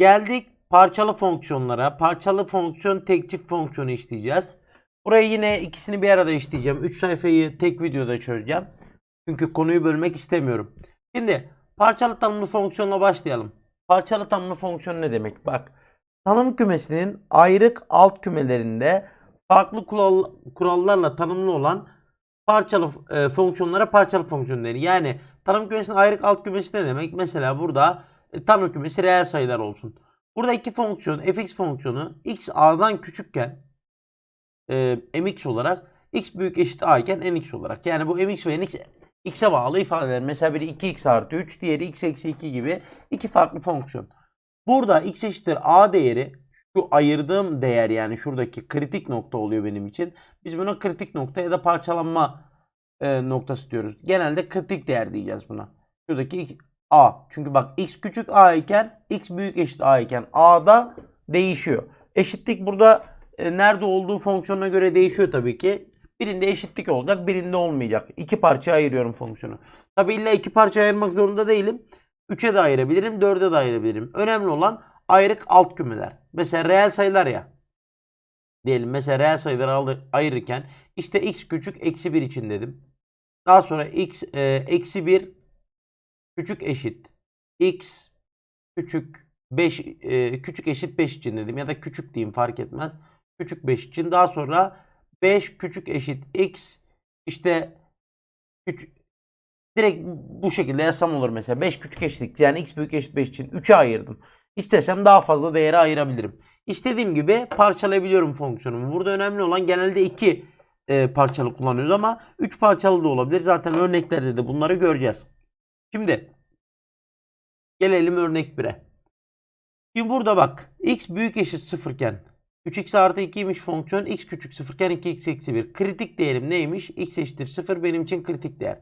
Geldik parçalı fonksiyonlara. Parçalı fonksiyon tek çift fonksiyonu işleyeceğiz. Burayı yine ikisini bir arada işleyeceğim. 3 sayfayı tek videoda çözeceğim. Çünkü konuyu bölmek istemiyorum. Şimdi parçalı tanımlı fonksiyonla başlayalım. Parçalı tanımlı fonksiyon ne demek? Bak tanım kümesinin ayrık alt kümelerinde farklı kural- kurallarla tanımlı olan parçalı e, fonksiyonlara parçalı fonksiyon denir. Yani tanım kümesinin ayrık alt kümesi ne demek? Mesela burada tanım kümesi reel sayılar olsun. Burada iki fonksiyon fx fonksiyonu x a'dan küçükken e, mx olarak x büyük eşit a iken nx olarak. Yani bu mx ve nx x'e bağlı ifadeler. Mesela biri 2x artı 3 diğeri x eksi 2 gibi iki farklı fonksiyon. Burada x eşittir a değeri şu ayırdığım değer yani şuradaki kritik nokta oluyor benim için. Biz buna kritik nokta ya da parçalanma e, noktası diyoruz. Genelde kritik değer diyeceğiz buna. Şuradaki a. Çünkü bak x küçük a iken x büyük eşit a iken a'da değişiyor. Eşitlik burada e, nerede olduğu fonksiyona göre değişiyor tabii ki. Birinde eşitlik olacak, birinde olmayacak. İki parçaya ayırıyorum fonksiyonu. Tabii illa iki parçaya ayırmak zorunda değilim. 3'e de ayırabilirim, 4'e de ayırabilirim. Önemli olan ayrık alt kümeler. Mesela reel sayılar ya. Diyelim mesela reel sayıları ayırırken işte x küçük eksi 1 için dedim. Daha sonra x e, eksi 1 küçük eşit x küçük 5 e, küçük eşit 5 için dedim ya da küçük diyeyim fark etmez. Küçük 5 için daha sonra 5 küçük eşit x işte küçük direkt bu şekilde yazsam olur mesela 5 küçük eşit x yani x büyük eşit 5 için 3'e ayırdım. İstesem daha fazla değere ayırabilirim. İstediğim gibi parçalayabiliyorum fonksiyonumu. Burada önemli olan genelde 2 parçalı kullanıyoruz ama 3 parçalı da olabilir. Zaten örneklerde de bunları göreceğiz. Şimdi gelelim örnek 1'e. Şimdi burada bak x büyük eşit 0 iken 3x artı 2'ymiş fonksiyon x küçük 0 iken 2x eksi 1. Kritik değerim neymiş? x eşittir 0 benim için kritik değer.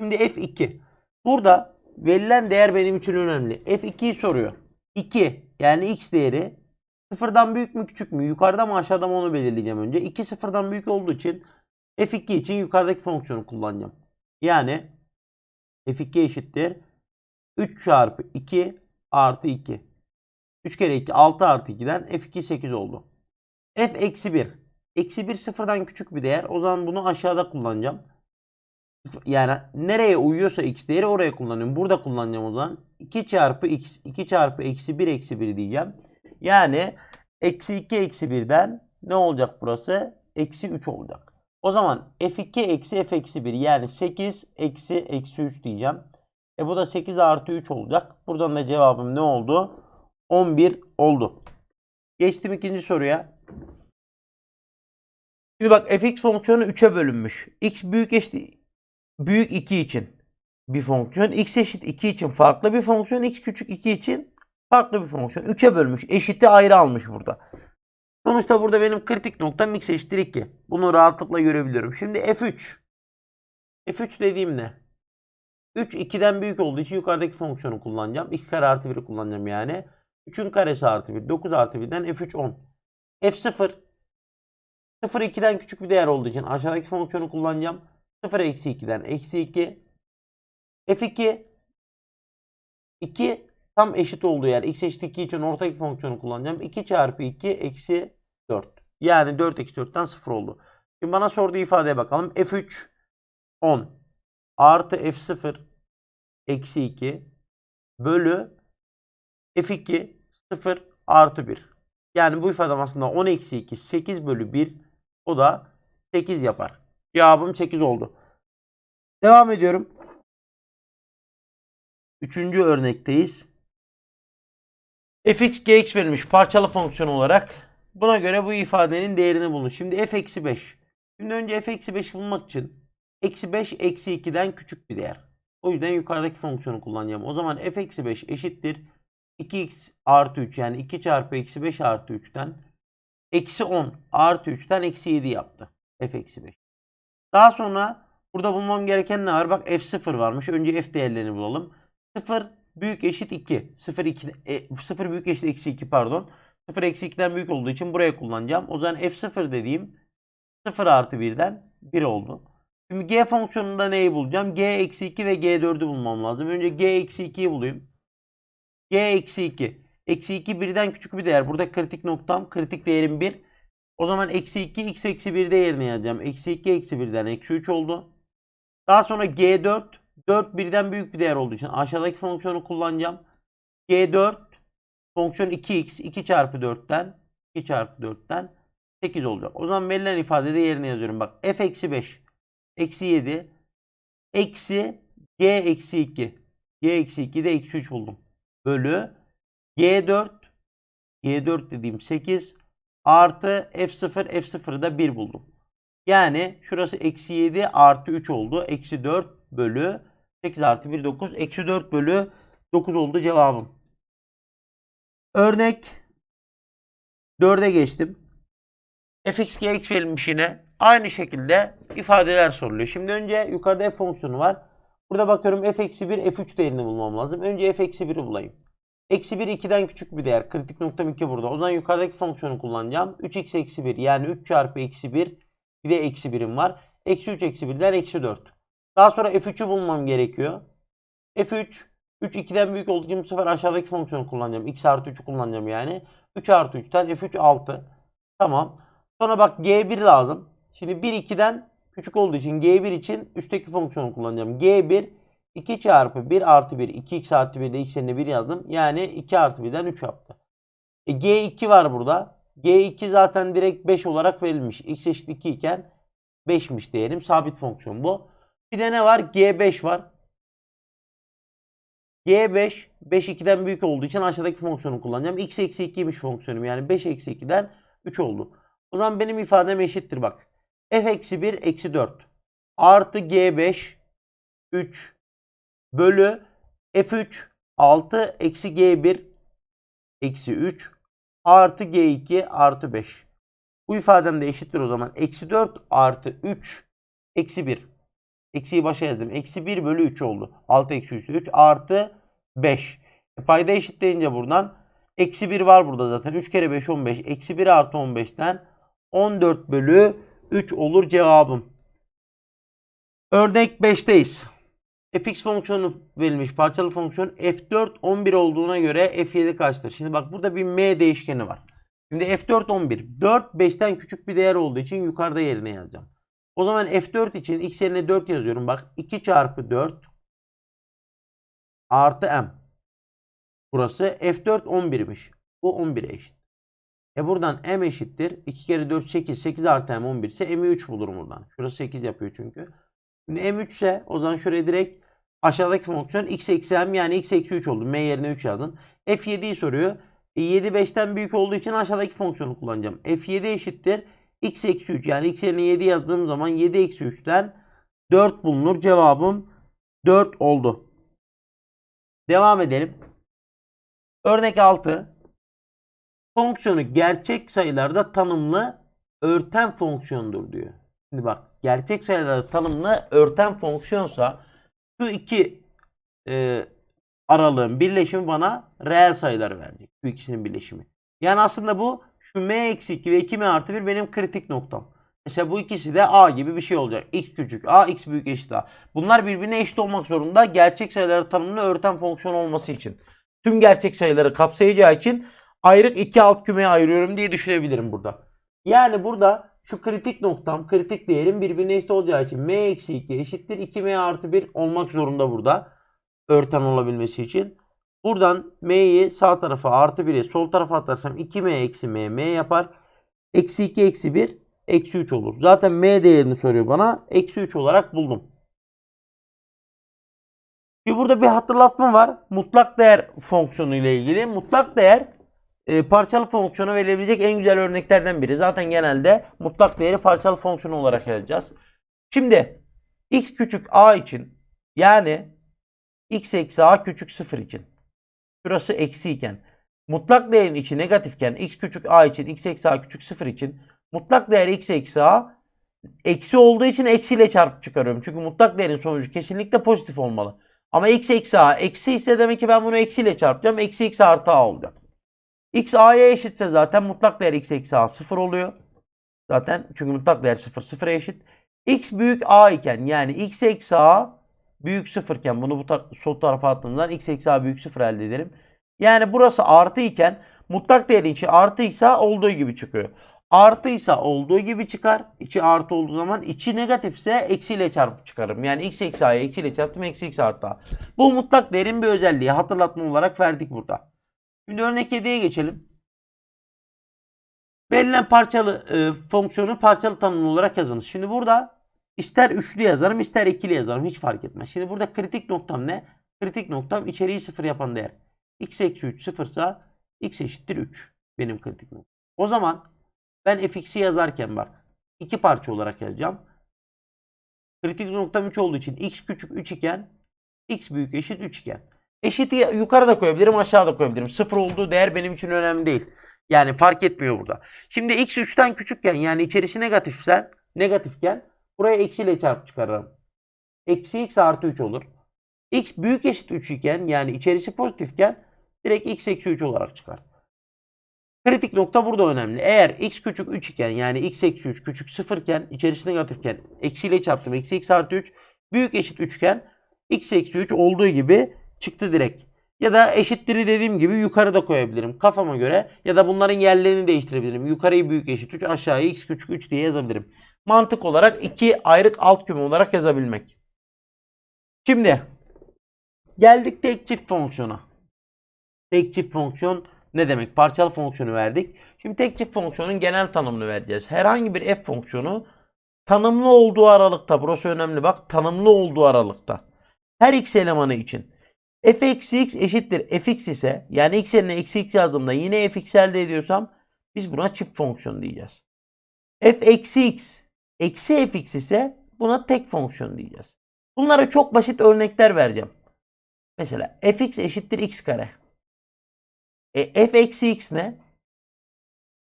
Şimdi f2. Burada verilen değer benim için önemli. f2'yi soruyor. 2 yani x değeri sıfırdan büyük mü küçük mü? Yukarıda mı aşağıda mı onu belirleyeceğim önce. 2 sıfırdan büyük olduğu için f2 için yukarıdaki fonksiyonu kullanacağım. Yani f2 eşittir 3 çarpı 2 artı 2. 3 kere 2 6 artı 2'den f2 8 oldu. f eksi 1. Eksi 1 sıfırdan küçük bir değer. O zaman bunu aşağıda kullanacağım. Yani nereye uyuyorsa x değeri oraya kullanıyorum. Burada kullanacağım o zaman. 2 çarpı x 2 çarpı eksi 1 eksi 1 diyeceğim. Yani eksi 2 eksi 1'den ne olacak burası? Eksi 3 olacak. O zaman f2 eksi f eksi 1 yani 8 eksi eksi 3 diyeceğim. E bu da 8 artı 3 olacak. Buradan da cevabım ne oldu? 11 oldu. Geçtim ikinci soruya. Şimdi bak fx fonksiyonu 3'e bölünmüş. x büyük eşit büyük 2 için bir fonksiyon. x eşit 2 için farklı bir fonksiyon. x küçük 2 için farklı bir fonksiyon. 3'e bölmüş. Eşiti ayrı almış burada. Sonuçta burada benim kritik noktam x eşittir 2. Bunu rahatlıkla görebiliyorum. Şimdi f3. f3 dediğim ne? 3 2'den büyük olduğu için yukarıdaki fonksiyonu kullanacağım. x kare artı 1'i kullanacağım yani. 3'ün karesi artı 1. 9 artı 1'den f3 10. f0 0 2'den küçük bir değer olduğu için aşağıdaki fonksiyonu kullanacağım. 0 eksi 2'den eksi 2. f2 2 tam eşit olduğu yer. x eşit 2 için ortadaki fonksiyonu kullanacağım. 2 çarpı 2 eksi 4. Yani 4 eksi 4'ten 0 oldu. Şimdi bana sorduğu ifadeye bakalım. f3 10 artı f0 eksi 2 bölü f2 0 artı 1. Yani bu ifadem aslında 10 eksi 2 8 bölü 1 o da 8 yapar. Cevabım 8 oldu. Devam ediyorum. Üçüncü örnekteyiz. Fx gx verilmiş parçalı fonksiyon olarak. Buna göre bu ifadenin değerini bulun. Şimdi f eksi 5. Şimdi önce f eksi 5 bulmak için eksi 5 eksi 2'den küçük bir değer. O yüzden yukarıdaki fonksiyonu kullanacağım. O zaman f eksi 5 eşittir 2x artı 3 yani 2 çarpı eksi 5 artı 3'ten eksi 10 artı 3'ten eksi 7 yaptı. f eksi 5. Daha sonra burada bulmam gereken ne var? Bak f0 varmış. Önce f değerlerini bulalım. 0 büyük eşit 2. 0, 2 e, 0 büyük eşit eksi 2 pardon. 0 eksi 2'den büyük olduğu için buraya kullanacağım. O zaman f0 dediğim 0 artı 1'den 1 oldu. Şimdi g fonksiyonunda neyi bulacağım? g eksi 2 ve g4'ü bulmam lazım. Önce g eksi 2'yi bulayım. g eksi 2. Eksi 2 birden küçük bir değer. Burada kritik noktam. Kritik değerim 1. O zaman eksi 2 x eksi 1 de yerine yazacağım. Eksi 2 eksi 1'den eksi 3 oldu. Daha sonra G4. 4 birden büyük bir değer olduğu için aşağıdaki fonksiyonu kullanacağım. G4 fonksiyon 2x 2 çarpı 4'ten 2 çarpı 4'ten 8 olacak. O zaman verilen ifadede yerine yazıyorum. Bak f eksi 5 eksi 7 eksi g eksi 2 g eksi 2 de eksi 3 buldum. Bölü g4 g4 dediğim 8 artı f0 f0'ı da 1 buldum. Yani şurası eksi 7 artı 3 oldu. Eksi 4 bölü 8 artı 1 9. Eksi 4 bölü 9 oldu cevabım. Örnek 4'e geçtim. fx gx verilmiş yine. Aynı şekilde ifadeler soruluyor. Şimdi önce yukarıda f fonksiyonu var. Burada bakıyorum f eksi 1 f3 değerini bulmam lazım. Önce f eksi 1'i bulayım. Eksi 1 2'den küçük bir değer. Kritik noktam 2 burada. O zaman yukarıdaki fonksiyonu kullanacağım. 3x eksi 1 yani 3 çarpı eksi 1 bir de eksi 1'im var. Eksi 3 eksi 1'den eksi 4. Daha sonra f3'ü bulmam gerekiyor. f3 3 2'den büyük olduğu için bu sefer aşağıdaki fonksiyonu kullanacağım. x artı 3'ü kullanacağım yani. 3 artı 3'ten f3 6. Tamam. Sonra bak g1 lazım. Şimdi 1 2'den küçük olduğu için g1 için üstteki fonksiyonu kullanacağım. g1 2 çarpı 1 artı 1 2x artı 1 de x yerine 1 yazdım. Yani 2 artı 1'den 3 yaptı. E, g2 var burada. g2 zaten direkt 5 olarak verilmiş. x eşit 2 iken 5'miş değerim. Sabit fonksiyon bu. Bir de ne var? g5 var. G5 5 2'den büyük olduğu için aşağıdaki fonksiyonu kullanacağım. X eksi 2'ymiş fonksiyonum. Yani 5 eksi 2'den 3 oldu. O zaman benim ifadem eşittir bak. F eksi 1 eksi 4 artı G5 3 bölü F3 6 eksi G1 eksi 3 artı G2 artı 5. Bu ifadem de eşittir o zaman. Eksi 4 artı 3 eksi 1. Eksiyi başa yazdım. Eksi 1 bölü 3 oldu. 6 eksi 3 3 artı 5. E, payda eşitleyince buradan eksi 1 var burada zaten. 3 kere 5 15. Eksi 1 artı 15'ten 14 bölü 3 olur cevabım. Örnek 5'teyiz. fx fonksiyonu verilmiş parçalı fonksiyon f4 11 olduğuna göre f7 kaçtır? Şimdi bak burada bir m değişkeni var. Şimdi f4 11. 4 5'ten küçük bir değer olduğu için yukarıda yerine yazacağım. O zaman f4 için x yerine 4 yazıyorum. Bak 2 çarpı 4 artı m. Burası f4 11'miş. Bu 11'e eşit. E buradan m eşittir. 2 kere 4 8. 8 artı m 11 ise m'i 3 bulurum buradan. Şurası 8 yapıyor çünkü. Şimdi m 3 ise o zaman şuraya direkt aşağıdaki fonksiyon x eksi m yani x eksi 3 oldu. m yerine 3 yazdım. f7'yi soruyor. E 7 5'ten büyük olduğu için aşağıdaki fonksiyonu kullanacağım. f7 eşittir. X eksi 3 yani x yerine 7 yazdığım zaman 7 eksi 3'ten 4 bulunur. Cevabım 4 oldu. Devam edelim. Örnek 6. Fonksiyonu gerçek sayılarda tanımlı örten fonksiyondur diyor. Şimdi bak gerçek sayılarda tanımlı örten fonksiyonsa şu iki e, aralığın birleşimi bana reel sayıları verecek. Şu ikisinin birleşimi. Yani aslında bu m eksi 2 ve 2m artı 1 benim kritik noktam. Mesela bu ikisi de a gibi bir şey olacak. x küçük a, x büyük eşit a. Bunlar birbirine eşit olmak zorunda gerçek sayıları tanımlı örten fonksiyon olması için. Tüm gerçek sayıları kapsayacağı için ayrık iki alt kümeye ayırıyorum diye düşünebilirim burada. Yani burada şu kritik noktam, kritik değerim birbirine eşit olacağı için m eksi 2 eşittir 2m artı 1 olmak zorunda burada. Örten olabilmesi için. Buradan m'yi sağ tarafa artı 1'e sol tarafa atarsam 2m eksi m m yapar. Eksi 2 eksi 1 eksi 3 olur. Zaten m değerini soruyor bana. Eksi 3 olarak buldum. Şimdi burada bir hatırlatma var. Mutlak değer fonksiyonu ile ilgili. Mutlak değer e, parçalı fonksiyona verilebilecek en güzel örneklerden biri. Zaten genelde mutlak değeri parçalı fonksiyon olarak yazacağız. Şimdi x küçük a için yani x eksi a küçük 0 için. Şurası eksi iken. Mutlak değerin içi negatifken x küçük a için x eksi a küçük 0 için mutlak değer x eksi a eksi olduğu için eksiyle çarpıp çıkarıyorum. Çünkü mutlak değerin sonucu kesinlikle pozitif olmalı. Ama x eksi a eksi ise demek ki ben bunu eksiyle çarpacağım. Eksi x artı a olacak. x a'ya eşitse zaten mutlak değer x eksi a 0 oluyor. Zaten çünkü mutlak değer 0 0'a eşit. x büyük a iken yani x eksi a büyük 0 iken bunu bu tar sol tarafa attığımdan x eksi a büyük 0 elde ederim. Yani burası artı iken mutlak değerin içi artıysa olduğu gibi çıkıyor. Artıysa olduğu gibi çıkar. İçi artı olduğu zaman içi negatifse eksiyle çarpıp çıkarım. Yani x eksi a'ya eksiyle çarptım eksi x artı a. Bu mutlak değerin bir özelliği. Hatırlatma olarak verdik burada. Şimdi örnek 7'ye geçelim. Verilen parçalı e, fonksiyonu parçalı tanımlı olarak yazınız. Şimdi burada ister üçlü yazarım ister ikili yazarım hiç fark etmez. Şimdi burada kritik noktam ne? Kritik noktam içeriği sıfır yapan değer. x eksi 3 sıfırsa x eşittir 3 benim kritik noktam. O zaman ben fx'i yazarken bak iki parça olarak yazacağım. Kritik noktam 3 olduğu için x küçük 3 iken x büyük eşit 3 iken. Eşiti yukarıda koyabilirim aşağıda koyabilirim. Sıfır olduğu değer benim için önemli değil. Yani fark etmiyor burada. Şimdi x 3'ten küçükken yani içerisi negatifsen negatifken buraya eksiyle çarpıp çıkarırım. Eksi x artı 3 olur. x büyük eşit 3 iken yani içerisi pozitifken direkt x eksi 3 olarak çıkar. Kritik nokta burada önemli. Eğer x küçük 3 iken yani x eksi 3 küçük 0 iken içerisi negatifken eksiyle çarptım eksi x artı 3 büyük eşit 3 iken x eksi 3 olduğu gibi çıktı direkt. Ya da eşitleri dediğim gibi yukarıda koyabilirim kafama göre. Ya da bunların yerlerini değiştirebilirim. Yukarıyı büyük eşit 3 aşağıyı x küçük 3 diye yazabilirim. Mantık olarak iki ayrık alt küme olarak yazabilmek. Şimdi geldik tek çift fonksiyona. Tek çift fonksiyon ne demek? Parçalı fonksiyonu verdik. Şimdi tek çift fonksiyonun genel tanımını vereceğiz. Herhangi bir f fonksiyonu tanımlı olduğu aralıkta, burası önemli bak, tanımlı olduğu aralıkta. Her x elemanı için f eksi x eşittir fx ise yani x yerine eksi x yazdığımda yine fx elde ediyorsam biz buna çift fonksiyon diyeceğiz. f eksi x eksi fx ise buna tek fonksiyon diyeceğiz. Bunlara çok basit örnekler vereceğim. Mesela fx eşittir x kare. E, f eksi x ne?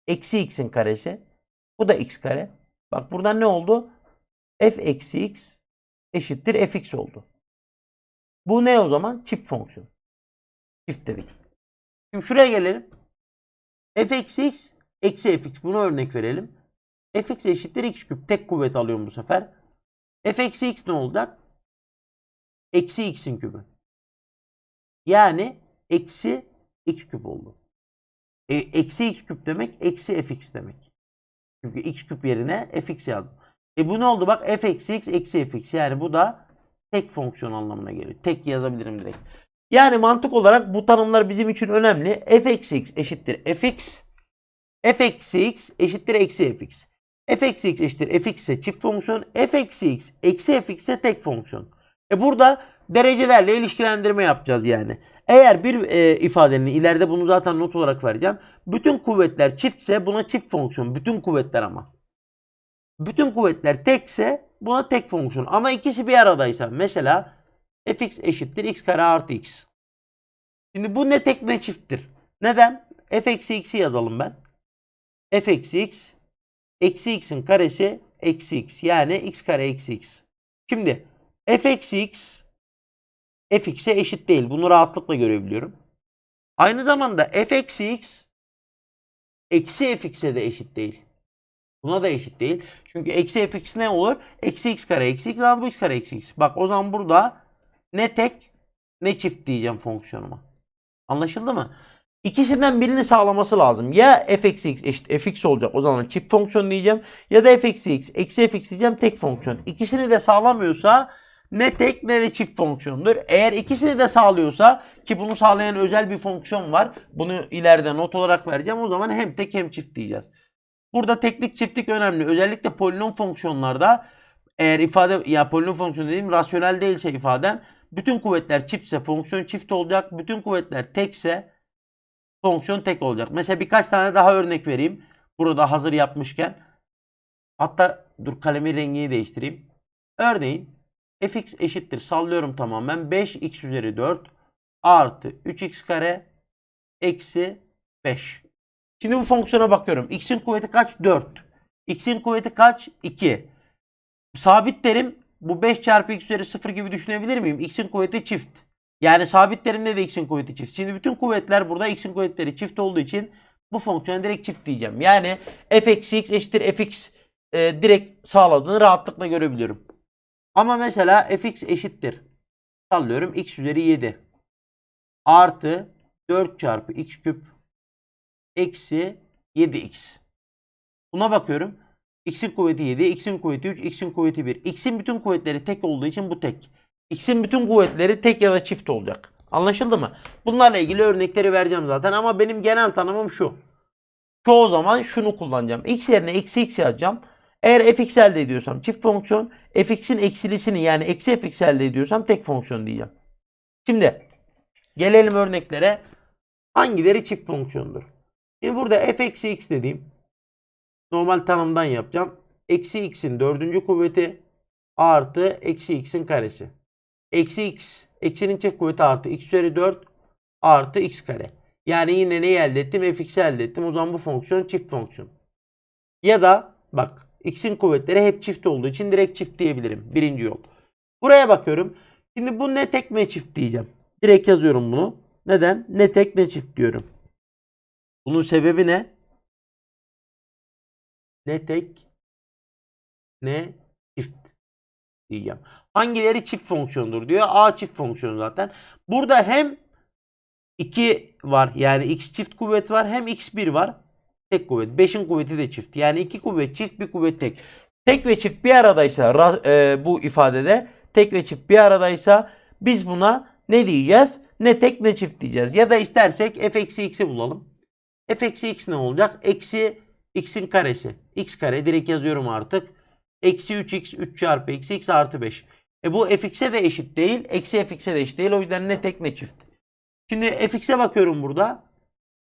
Eksi x'in karesi. Bu da x kare. Bak buradan ne oldu? f eksi x eşittir fx oldu. Bu ne o zaman? Çift fonksiyon. Çift dedik. Şimdi şuraya gelelim. f eksi x eksi fx. Buna örnek verelim. Fx eşittir x küp. Tek kuvvet alıyorum bu sefer. f eksi x ne olacak? Eksi x'in kübü. Yani eksi x küp oldu. E, eksi x küp demek eksi fx demek. Çünkü x küp yerine fx yazdım. E bu ne oldu? Bak f eksi x eksi fx. Yani bu da tek fonksiyon anlamına geliyor. Tek yazabilirim direkt. Yani mantık olarak bu tanımlar bizim için önemli. f eksi x eşittir fx. f eksi x eşittir eksi fx. F eksi x eşittir fx ise çift fonksiyon. f eksi x eksi fx ise tek fonksiyon. E burada derecelerle ilişkilendirme yapacağız yani. Eğer bir e, ifadenin ileride bunu zaten not olarak vereceğim. Bütün kuvvetler çiftse buna çift fonksiyon. Bütün kuvvetler ama. Bütün kuvvetler tekse buna tek fonksiyon. Ama ikisi bir aradaysa mesela fx eşittir x kare artı x. Şimdi bu ne tek ne çifttir. Neden? f eksi x'i yazalım ben. f eksi x eksi x'in karesi eksi x. Yani x kare eksi x. Şimdi f eksi x fx'e eşit değil. Bunu rahatlıkla görebiliyorum. Aynı zamanda f eksi x eksi fx'e de eşit değil. Buna da eşit değil. Çünkü eksi fx ne olur? Eksi x kare eksi x ama bu x kare eksi x. Bak o zaman burada ne tek ne çift diyeceğim fonksiyonuma. Anlaşıldı mı? İkisinden birini sağlaması lazım. Ya f x eşit fx olacak. O zaman çift fonksiyon diyeceğim. Ya da f eksi x eksi diyeceğim tek fonksiyon. İkisini de sağlamıyorsa ne tek ne de çift fonksiyondur. Eğer ikisini de sağlıyorsa ki bunu sağlayan özel bir fonksiyon var. Bunu ileride not olarak vereceğim. O zaman hem tek hem çift diyeceğiz. Burada teklik çiftlik önemli. Özellikle polinom fonksiyonlarda eğer ifade ya polinom fonksiyon dediğim rasyonel değilse ifadem bütün kuvvetler çiftse fonksiyon çift olacak. Bütün kuvvetler tekse fonksiyon tek olacak. Mesela birkaç tane daha örnek vereyim. Burada hazır yapmışken. Hatta dur kalemin rengini değiştireyim. Örneğin fx eşittir sallıyorum tamamen 5x üzeri 4 artı 3x kare eksi 5. Şimdi bu fonksiyona bakıyorum. X'in kuvveti kaç? 4. X'in kuvveti kaç? 2. Sabit terim bu 5 çarpı x üzeri 0 gibi düşünebilir miyim? X'in kuvveti çift. Yani sabit terimde de x'in kuvveti çift. Şimdi bütün kuvvetler burada x'in kuvvetleri çift olduğu için bu fonksiyona direkt çift diyeceğim. Yani f eksi x eşittir fx e, direkt sağladığını rahatlıkla görebiliyorum. Ama mesela fx eşittir. Sallıyorum x üzeri 7. Artı 4 çarpı x küp eksi 7x. Buna bakıyorum. x'in kuvveti 7, x'in kuvveti 3, x'in kuvveti 1. x'in bütün kuvvetleri tek olduğu için bu tek. X'in bütün kuvvetleri tek ya da çift olacak. Anlaşıldı mı? Bunlarla ilgili örnekleri vereceğim zaten ama benim genel tanımım şu. Çoğu zaman şunu kullanacağım. x yerine eksi x yazacağım. Eğer fx elde ediyorsam çift fonksiyon, fx'in eksilisini yani eksi fx elde ediyorsam tek fonksiyon diyeceğim. Şimdi gelelim örneklere. Hangileri çift fonksiyondur? Şimdi burada f eksi x dediğim normal tanımdan yapacağım. Eksi x'in dördüncü kuvveti artı eksi x'in karesi. Eksi x, eksinin çift kuvveti artı x üzeri 4 artı x kare. Yani yine neyi elde ettim? fx'i elde ettim. O zaman bu fonksiyon çift fonksiyon. Ya da bak x'in kuvvetleri hep çift olduğu için direkt çift diyebilirim. Birinci yol. Buraya bakıyorum. Şimdi bu ne tek ne çift diyeceğim. Direkt yazıyorum bunu. Neden? Ne tek ne çift diyorum. Bunun sebebi ne? Ne tek ne çift diyeceğim. Hangileri çift fonksiyondur diyor. A çift fonksiyon zaten. Burada hem 2 var. Yani x çift kuvvet var. Hem x1 var. Tek kuvvet. 5'in kuvveti de çift. Yani iki kuvvet çift bir kuvvet tek. Tek ve çift bir aradaysa ra- e, bu ifadede tek ve çift bir aradaysa biz buna ne diyeceğiz? Ne tek ne çift diyeceğiz. Ya da istersek f eksi x'i bulalım. f eksi x ne olacak? Eksi x'in karesi. x kare direkt yazıyorum artık. Eksi 3x 3 çarpı eksi x artı 5. E bu fx'e de eşit değil. Eksi fx'e de eşit değil. O yüzden ne tek ne çift. Şimdi fx'e bakıyorum burada.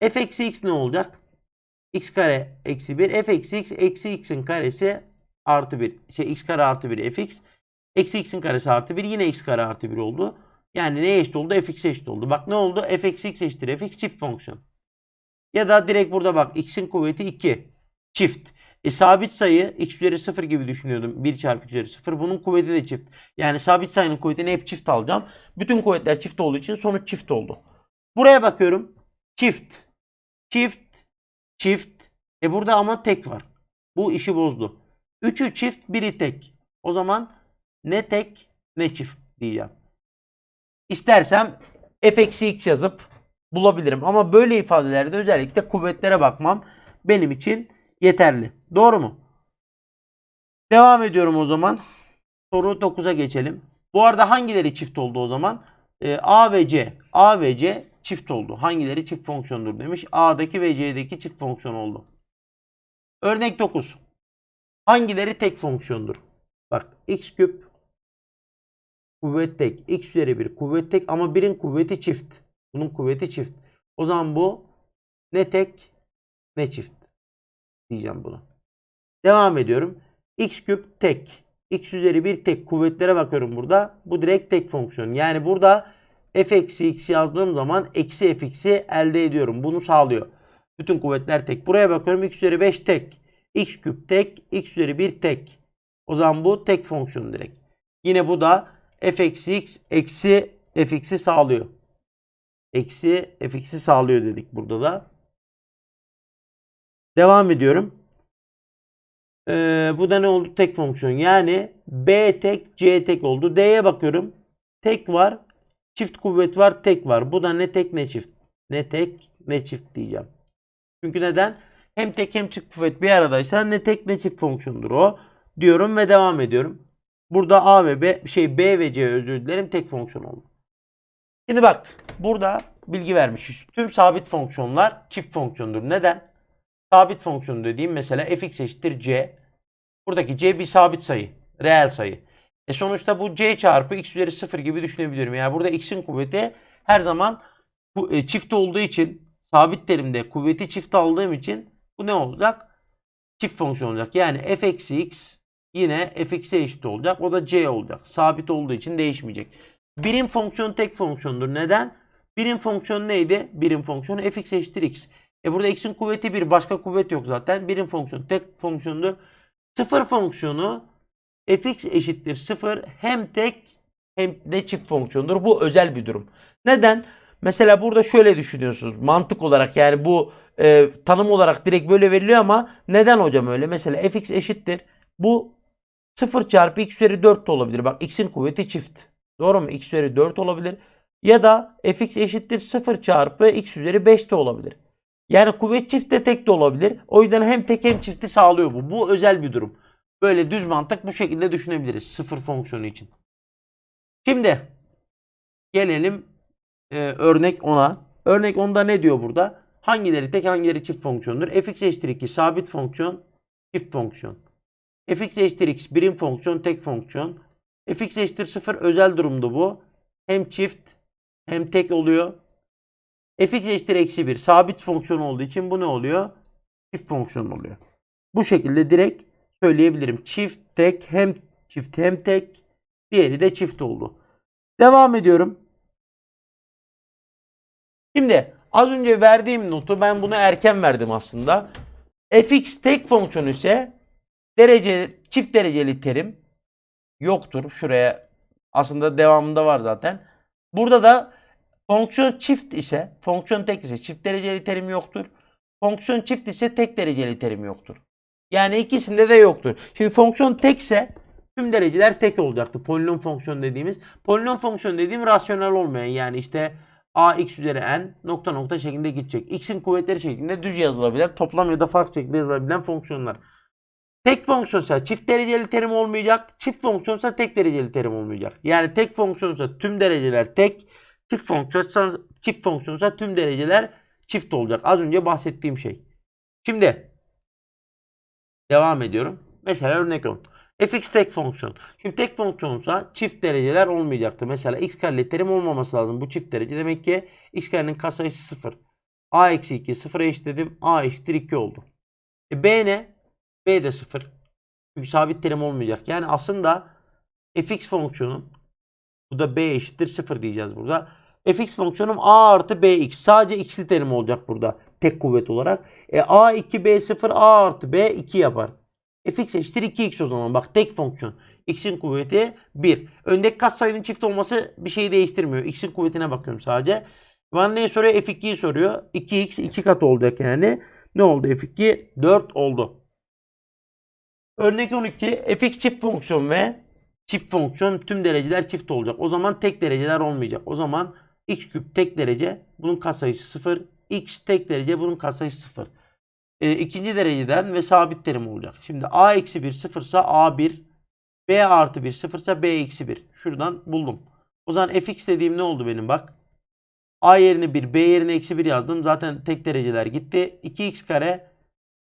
f eksi x ne olacak? x kare eksi 1. f eksi x eksi x'in karesi artı 1. Şey x kare artı 1 fx. Eksi x'in karesi artı 1. Yine x kare artı 1 oldu. Yani neye eşit oldu? fx'e eşit oldu. Bak ne oldu? f eksi x eşittir fx çift fonksiyon. Ya da direkt burada bak x'in kuvveti 2. Çift. E, sabit sayı x üzeri 0 gibi düşünüyordum. 1 çarpı x üzeri 0. Bunun kuvveti de çift. Yani sabit sayının kuvvetini hep çift alacağım. Bütün kuvvetler çift olduğu için sonuç çift oldu. Buraya bakıyorum. Çift. Çift. Çift. E burada ama tek var. Bu işi bozdu. Üçü çift, biri tek. O zaman ne tek ne çift diyeceğim. İstersem f eksi x yazıp bulabilirim. Ama böyle ifadelerde özellikle kuvvetlere bakmam benim için yeterli. Doğru mu? Devam ediyorum o zaman. Soru 9'a geçelim. Bu arada hangileri çift oldu o zaman? Ee, A ve C. A ve C çift oldu. Hangileri çift fonksiyondur demiş. A'daki ve C'deki çift fonksiyon oldu. Örnek 9. Hangileri tek fonksiyondur? Bak x küp kuvvet tek. x üzeri 1 kuvvet tek ama birin kuvveti çift. Bunun kuvveti çift. O zaman bu ne tek ne çift diyeceğim bunu. Devam ediyorum. x küp tek. x üzeri 1 tek. Kuvvetlere bakıyorum burada. Bu direkt tek fonksiyon. Yani burada f eksi x yazdığım zaman eksi fx'i elde ediyorum. Bunu sağlıyor. Bütün kuvvetler tek. Buraya bakıyorum x üzeri 5 tek. x küp tek. x üzeri 1 tek. O zaman bu tek fonksiyon direkt. Yine bu da f eksi x eksi fx'i sağlıyor. Eksi fx'i sağlıyor dedik burada da. Devam ediyorum. Ee, bu da ne oldu? Tek fonksiyon. Yani b tek c tek oldu. D'ye bakıyorum. Tek var. Çift kuvvet var. Tek var. Bu da ne tek ne çift. Ne tek ne çift diyeceğim. Çünkü neden? Hem tek hem çift kuvvet bir aradaysa ne tek ne çift fonksiyondur o. Diyorum ve devam ediyorum. Burada A ve B şey B ve C özür dilerim tek fonksiyon oldu. Şimdi bak burada bilgi vermiş. Tüm sabit fonksiyonlar çift fonksiyondur. Neden? Sabit fonksiyon dediğim mesela fx eşittir c. Buradaki c bir sabit sayı. Reel sayı. E sonuçta bu c çarpı x üzeri 0 gibi düşünebiliyorum. Yani burada x'in kuvveti her zaman bu, e, çift olduğu için sabit terimde kuvveti çift aldığım için bu ne olacak? Çift fonksiyon olacak. Yani f eksi x yine fx'e eşit olacak. O da c olacak. Sabit olduğu için değişmeyecek. Birim fonksiyon tek fonksiyondur. Neden? Birim fonksiyon neydi? Birim fonksiyonu fx eşittir x. E burada x'in kuvveti 1. Başka kuvvet yok zaten. Birim fonksiyon tek fonksiyondur. Sıfır fonksiyonu fx eşittir 0 hem tek hem de çift fonksiyondur. Bu özel bir durum. Neden? Mesela burada şöyle düşünüyorsunuz. Mantık olarak yani bu e, tanım olarak direkt böyle veriliyor ama neden hocam öyle? Mesela fx eşittir. Bu 0 çarpı x üzeri 4 de olabilir. Bak x'in kuvveti çift. Doğru mu? x üzeri 4 olabilir. Ya da fx eşittir 0 çarpı x üzeri 5 de olabilir. Yani kuvvet çift de tek de olabilir. O yüzden hem tek hem çifti sağlıyor bu. Bu özel bir durum. Böyle düz mantık bu şekilde düşünebiliriz sıfır fonksiyonu için. Şimdi gelelim e, örnek 10'a. Örnek 10'da ne diyor burada? Hangileri tek hangileri çift fonksiyondur? fx eşittir 2 sabit fonksiyon çift fonksiyon. fx eşittir x birim fonksiyon tek fonksiyon. fx eşittir 0 özel durumda bu. Hem çift hem tek oluyor. Fx eşittir eksi 1 sabit fonksiyon olduğu için bu ne oluyor? Çift fonksiyon oluyor. Bu şekilde direkt söyleyebilirim. Çift tek hem çift hem tek diğeri de çift oldu. Devam ediyorum. Şimdi az önce verdiğim notu ben bunu erken verdim aslında. fx tek fonksiyon ise derece çift dereceli terim yoktur. Şuraya aslında devamında var zaten. Burada da fonksiyon çift ise, fonksiyon tek ise çift dereceli terim yoktur. Fonksiyon çift ise tek dereceli terim yoktur. Yani ikisinde de yoktur. Şimdi fonksiyon tekse tüm dereceler tek olacaktı. Polinom fonksiyon dediğimiz. Polinom fonksiyon dediğim rasyonel olmayan yani işte a x üzeri n nokta nokta şeklinde gidecek. x'in kuvvetleri şeklinde düz yazılabilen toplam ya da fark şeklinde yazılabilen fonksiyonlar. Tek fonksiyonsa çift dereceli terim olmayacak. Çift fonksiyonsa tek dereceli terim olmayacak. Yani tek fonksiyonsa tüm dereceler tek. Çift fonksiyonsa, çift fonksiyonsa tüm dereceler çift olacak. Az önce bahsettiğim şey. Şimdi devam ediyorum. Mesela örnek 10. fx tek fonksiyon. Şimdi tek fonksiyonsa çift dereceler olmayacaktı. Mesela x kareli terim olmaması lazım. Bu çift derece. Demek ki x karenin katsayısı 0. a eksi 2 0'a eşitledim. a eşittir 2 oldu. E b ne? b de 0. Çünkü sabit terim olmayacak. Yani aslında fx fonksiyonum bu da b eşittir 0 diyeceğiz burada. Fx fonksiyonum a artı bx. Sadece x'li terim olacak burada. Tek kuvvet olarak. E a 2 b 0 a artı b 2 yapar. fx eşittir 2x o zaman. Bak tek fonksiyon. x'in kuvveti 1. Öndeki katsayının çift olması bir şeyi değiştirmiyor. x'in kuvvetine bakıyorum sadece. Bana neyi soruyor? f2'yi soruyor. 2x 2 kat olacak yani. Ne oldu f2? 4 oldu. Örnek 12 fx çift fonksiyon ve çift fonksiyon tüm dereceler çift olacak. O zaman tek dereceler olmayacak. O zaman x küp tek derece bunun katsayısı 0. x tek derece bunun katsayısı 0. E, ikinci dereceden ve sabit terim olacak. Şimdi a eksi 1 0 ise a1 b artı 1 0 ise b eksi 1. Şuradan buldum. O zaman fx dediğim ne oldu benim bak. a yerine 1 b yerine eksi 1 yazdım. Zaten tek dereceler gitti. 2x kare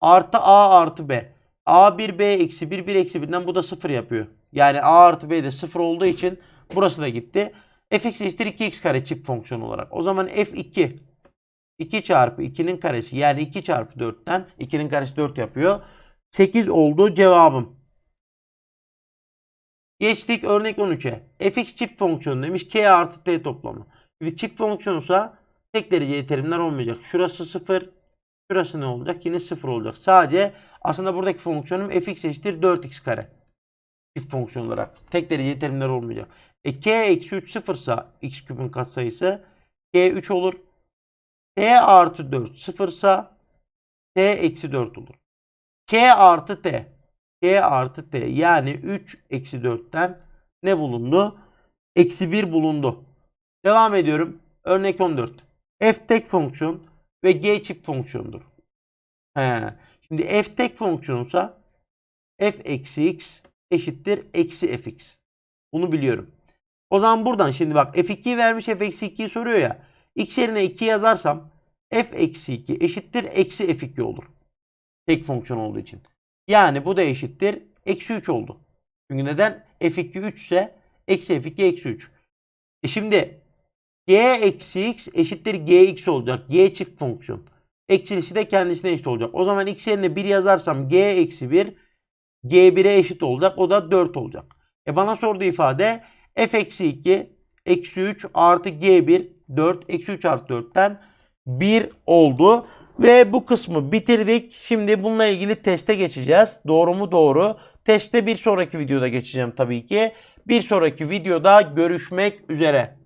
artı a artı b. A1 B eksi 1 1 eksi 1'den bu da 0 yapıyor. Yani A artı B de 0 olduğu için burası da gitti. Fx eşittir 2x kare çift fonksiyon olarak. O zaman f2 2 çarpı 2'nin karesi yani 2 çarpı 4'ten 2'nin karesi 4 yapıyor. 8 oldu cevabım. Geçtik örnek 13'e. fx çift fonksiyon demiş. k artı t toplamı. Bir çift fonksiyonsa tek dereceli terimler olmayacak. Şurası 0. Şurası ne olacak? Yine 0 olacak. Sadece aslında buradaki fonksiyonum fx eşittir 4x kare. Çift fonksiyon olarak. Tek dereceli terimler olmayacak. E k eksi 3 sıfırsa x küpün katsayısı k 3 olur. t artı 4 sıfırsa t eksi 4 olur. k artı t. k artı t yani 3 eksi 4'ten ne bulundu? Eksi 1 bulundu. Devam ediyorum. Örnek 14. f tek fonksiyon ve g çift fonksiyondur. He. Şimdi f tek fonksiyonsa f eksi x eşittir eksi fx. Bunu biliyorum. O zaman buradan şimdi bak f2 vermiş f eksi 2'yi soruyor ya. x yerine 2 yazarsam f eksi 2 eşittir eksi f2 olur. Tek fonksiyon olduğu için. Yani bu da eşittir eksi 3 oldu. Çünkü neden? f2 3 ise eksi f2 eksi 3. E şimdi g eksi x eşittir gx olacak. g çift fonksiyon. Eksilisi de kendisine eşit olacak. O zaman x yerine 1 yazarsam g eksi 1 g1'e eşit olacak. O da 4 olacak. E bana sorduğu ifade f eksi 2 eksi 3 artı g1 4 eksi 3 artı 4'ten 1 oldu. Ve bu kısmı bitirdik. Şimdi bununla ilgili teste geçeceğiz. Doğru mu doğru. Teste bir sonraki videoda geçeceğim tabii ki. Bir sonraki videoda görüşmek üzere.